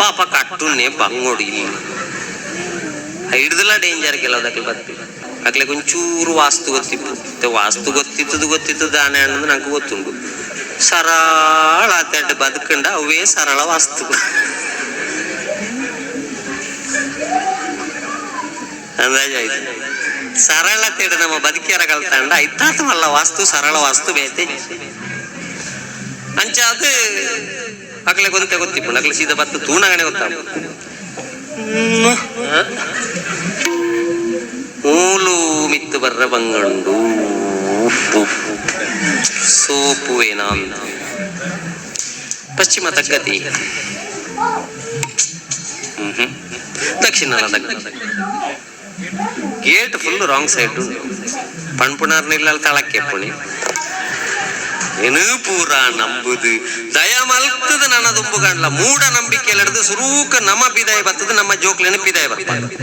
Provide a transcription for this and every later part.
ಪಾಪ ಕಟ್ಟುನೆ ಬಂಗೋಡಿ ಹಿಡ್ದಲ್ಲ ಡೇಂಜರ್ ಕೆಲವದಕ್ಕೆ ಬತ್ತಿ. ಅಕ್ಲೆ ಒಂಚೂರು ವಾಸ್ತು ಗೊತ್ತಿತ್ತು. ವಾಸ್ತು ಗೊತ್ತಿತ್ತದು ಗೊತ್ತಿತ್ತು, ದಾನೆ ಅನ್ನೋದು ನಂಗೆ ಗೊತ್ತುಂಡು ಸರಳ ತೆಡ್ ಬದುಕಂಡ ಅವೇ ಸರಳ ವಾಸ್ತು. ಅಂದಾಜಾಯ್ತು ಸರಳ ತೆಡು ನಮ್ಮ ಬದುಕಿಯರ ಕಲ್ತಂಡ ಐತಾತ ಮಲ್ಲ ವಾಸ್ತು, ಸರಳ ವಾಸ್ತು ಬೇತೆ. ಅಂಚ ಅಕ್ಲೆ ಗೊತ್ತಿಪ್ಪ ಗೊತ್ತಿಪ್ಪು ಅಕ್ಲೆ ಸೀದಾ ಬತ್ತು ತೂಣಗಣೆ ಗೊತ್ತಾಗ ಮೂಲು ಮಿತ್ತು ಬರ್ರ ಬಂಗಂಡು ಸೋಪುವೇನಾ ಅಂತ ಪಶ್ಚಿಮ ತಗ್ಗತಿ. ದಕ್ಷಿಣ ಗೇಟ್ ಫುಲ್ ರಾಂಗ್ ಸೈಡ್ ಪೂರ ನಂಬುದು. ದಯ ಮಲ್ತದ ನನ್ನ ದುಂಬು ಕಾಣ್ಲ. ಮೂಢ ನಂಬಿಕೆ ಹಿಡಿದು ಸುರೂಕ ನಮ್ಮ ಬಿದಾಯ ಬರ್ತದ ನಮ್ಮ ಜೋಕ್ಲಿನ ಬಿದಾಯ ಬರ್ತದೆ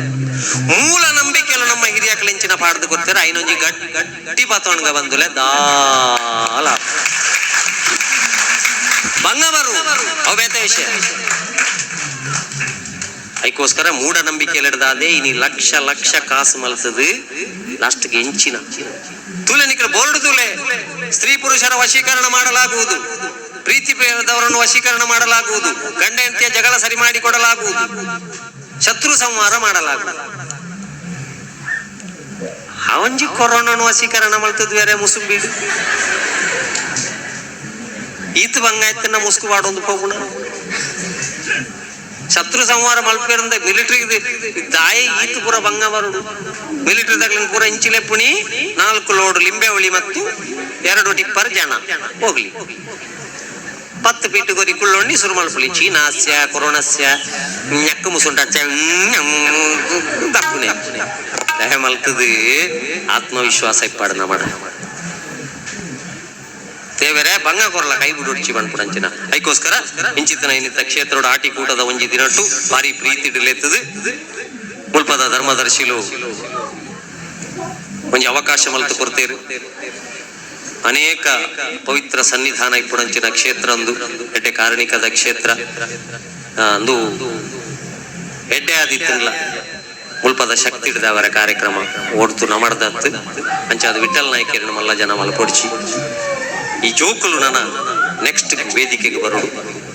ಮೂಲ ನಂಬಿಕೆಲ್ಲ ನಮ್ಮ ಹಿರಿಯ ಕ್ಲಿಂಚಿನ ಪಾಡ್ದು ಗೊತ್ತಿರ, ಐನೊಂಜಿ ಗಟ್ಟಿ ಗಟ್ಟಿ ಪಾತೋಣಗ ಬಂದುಲೆ ದಾಲ. ಬಂಗವರು ವಿಷಯ. ಅದಕ್ಕೋಸ್ಕರ ಮೂಢನಂಬಿಕೆ ಹಿಡಿದಾದೆ ಇನಿ ಲಕ್ಷ ಲಕ್ಷ ಕಾಸು ಮಲಸದು ಲಾಸ್ಟ್ಗೆ ಎಂಚಿನ ತುಲೆ ನಿಖರ ಬೋರ್ಡ್ ತುಲೆ. ಸ್ತ್ರೀ ಪುರುಷರ ವಶೀಕರಣ ಮಾಡಲಾಗುವುದು. ಪ್ರೀತಿ ಪ್ರೇಮದವರನ್ನು ವಶೀಕರಣ ಮಾಡಲಾಗುವುದು. ಗಂಡ ಹೆಂಡತಿಯ ಜಗಳ ಸರಿ ಮಾಡಿಕೊಡಲಾಗುವುದು ಶತ್ರು ಸಂಹಾರ ಮಾಡಲಾಗುವುದು. ಅವಂಜಿ ಕೊರೋನಾನು ವಶೀಕರಣ ಮಲ್ತದ್ ಬೇರೆ ಮುಸುಂಬೀಡು ಈತ ಬಂಗಾಯ್ತನ್ನ ಮುಸ್ಕು ಮಾಡೊಂದು ಹೋಗುಣ ಶತ್ರು ಸಂಹಾರ ಮಲ್ಪಿರಂದ ಮಿಲಿಟರಿ ದಾಯಿ ಈತು ಪೂರ ಭಂಗ ಮಿಲಿಟರಿ ತಗ್ಲಿನ ಪೂರ ಇಂಚಿಲೆ ಪುಣಿ, ನಾಲ್ಕು ಲೋಡ್ ಲಿಂಬೆ ಹುಳಿ ಮತ್ತು ಎರಡು ಟಿಪ್ಪರ್ ಜನ ಹೋಗ್ಲಿ. ಪತ್ತು ಪೀಟು ಗೊರಿ ಕುಳ್ಳೊಂಡಿ ಸುರುಮಲ್ ಪುಳಿ ಚೀನಾಸ್ಯ, ಕೊರೋನಸ್ಯ ನೆಕ್ಕ ಮುಸುಂಟ ದಯ ಮಲ್ತದು. ಆತ್ಮವಿಶ್ವಾಸ ಇಪ್ಪಾಡ ನಮಡ ದೇವರೇ, ಭಂಗ ಕೊರಲ, ಕೈ ಬಿಡುಡ್ಚಿ ಬಂದ್ಬಿಡಂಚಿನ ಅದಕ್ಕೋಸ್ಕರ ಇಂಚಿತನ ಕ್ಷೇತ್ರೋಡ ಆಟಿ ಕೂಟದ ಒಂಜಿ ದಿನಟ್ಟು ಭಾರಿ ಪ್ರೀತಿ ಡಿಲೆತ್ತದು ಮುಲ್ಪದ ಧರ್ಮದರ್ಶಿಲು ಒಂಜಿ ಅವಕಾಶ ಮಲ್ತು ಕೊಡ್ತೇರು ಅನೇಕ ಪವಿತ್ರ ಸನ್ನಿಧಾನ ಇಪ್ಪುಡಂಚಿನ ಕ್ಷೇತ್ರ ಅಂದು ಎಡ್ಡೆ ಕಾರಣಿಕದ ಕ್ಷೇತ್ರ. ಅಂದು ಎಡ್ಡೆ ಆದಿತ್ತಲ್ಲ ಮುಲ್ಪದ ಶಕ್ತಿ ಹಿಡಿದವರ ಕಾರ್ಯಕ್ರಮ ಓಡ್ತು ನಮಡ್ದತ್ತು. ಅಂಚ ಅದು ವಿಠಲ್ ಮಲ್ಲ ಜನ ಮಲ್ಪೊಡ್ಚಿ ಈ ಜೋಕುಲು ನನ್ನ ನೆಕ್ಸ್ಟ್ ವೇದಿಕೆಗೆ ಬರಡು.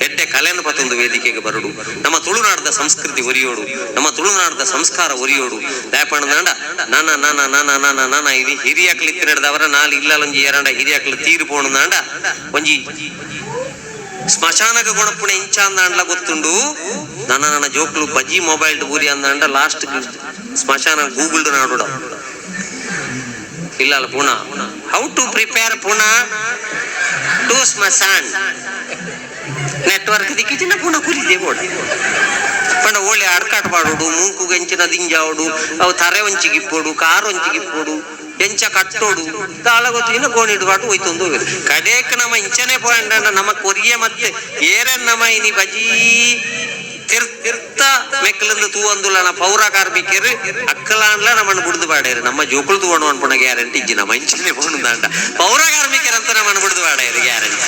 ಎಡ್ಡೆ ಕಲೆಯನ್ನು ಪತ್ತೊಂದು ವೇದಿಕೆಗೆ ಬರಡು. ನಮ್ಮ ತುಳುನಾಡದ ಸಂಸ್ಕೃತಿ ಒರಿಯೋಡು. ನಮ್ಮ ತುಳುನಾಡದ ಸಂಸ್ಕಾರ ಒರಿಯೋಡು. ದಾಪಣ್ಣದಾಂಡ ನಾನ ನಾನ ನಾನ ನಾನ ನಾನ ಇದು ಹಿರಿಯಕ್ಲಿ ತಿನ್ನಡದವರ ನಾಲ್ ಇಲ್ಲಲೊಂಜಿ ಎರಡ ಹಿರಿಯಕ್ಲು ತೀರು ಪೋಣದಾಂಡ ಒಂಜಿ ಸ್ಮಶಾನಕ ಗುಣಪುಣ ಇಂಚ ಅಂದಾಂಡ್ಲ ಗೊತ್ತುಂಡು. ನನ್ನ ಜೋಕ್ಲು ಬಜಿ ಮೊಬೈಲ್ ಊರಿ ಅಂದಾಂಡ ಲಾಸ್ಟ್ ಸ್ಮಶಾನ ಗೂಗಲ್ ನಾಡುಡ. ಇಲ್ಲ ಅಲ್ಲ ಪುಣ how to prepare ಪುಣ to ಸ್ಮಶಾನ್ network ದಿಕ್ಕಿಚಿನ ಪುಣ ಕುಲಿದೆ ಬೋಡ ಪಂಡ ಒಳ್ಳೆ ಆಡ್ಕಾಟ್ ಮಾಡೋಡು ಮೂಕು ಗಂಚಿನ ದಿಂಜಾವಡು ಅವು ತರೆ ಒಂಚಿಗಿಪ್ಪೋಡು ಕಾರ್ ಒಂಚಿಗಿಪ್ಪೋಡು ಎಂಚ ಕಟ್ಟೋಡು ತಾಳ ಗೊತ್ತಿನ ಗೋಣಿಡುವಾಟು ಹೋಯ್ತೊಂದು ಹೋಗಿರು ಕಡೇಕ್ ನಮ್ಮ ಇಂಚನೆ ಪಾಯಿಂಟ್ ನಮ್ಮ ಕೊರಿಯ ಮತ್ತೆ ಏರನ್ ನಮ್ಮ ಇನಿ ಬಜಿ ತಿರ್ ತಿರ್ತ ಮೆಕ್ಕಲಿಂದ ತೂವಂದುಲನ ಪೌರ ಕಾರ್ಮಿಕರು ಅಕ್ಕಲಾನ್ಲ ನಮ್ಮನ್ನು ಬಿಡದು ಬಾಡೇರಿ ನಮ್ಮ ಜೋಕುಳು ತೂವಣ ಅನ್ಪಣ ಗ್ಯಾರಂಟಿ ಇಜ್ಜಿ ನಮ್ಮ ಇಂಚಿನ ದಾಂಡ. ಪೌರ ಕಾರ್ಮಿಕರಂತ ನಮ್ಮನ್ನು ಬಿಡದು ಬಾಡೇರಿ ಗ್ಯಾರಂಟಿ.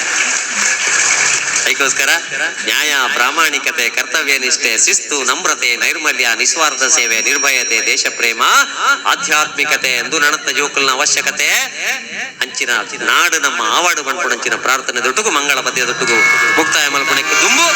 ಅದಕ್ಕೋಸ್ಕರ ನ್ಯಾಯ, ಪ್ರಾಮಾಣಿಕತೆ, ಕರ್ತವ್ಯ ನಿಷ್ಠೆ, ಶಿಸ್ತು, ನಮ್ರತೆ, ನೈರ್ಮಲ್ಯ, ನಿಸ್ವಾರ್ಥ ಸೇವೆ, ನಿರ್ಭಯತೆ ದೇಶ ಪ್ರೇಮ ಆಧ್ಯಾತ್ಮಿಕತೆ ಎಂದು ನಡತ ಜೋಕಲ್ನ ಅವಶ್ಯಕತೆ. ಅಂಚಿನ ನಾಡು ನಮ್ಮ ಆವಾಡು ಬಂಡ್ಪುಣಂಚಿನ ಪ್ರಾರ್ಥನೆ ದೊಟ್ಟುಗು ಮಂಗಳ ಪದ್ಯ ದೊಟ್ಟುಗು ಮುಕ್ತಾಯ ಮಲ್ಪಣಕ್ಕೆ ದುಂಬು.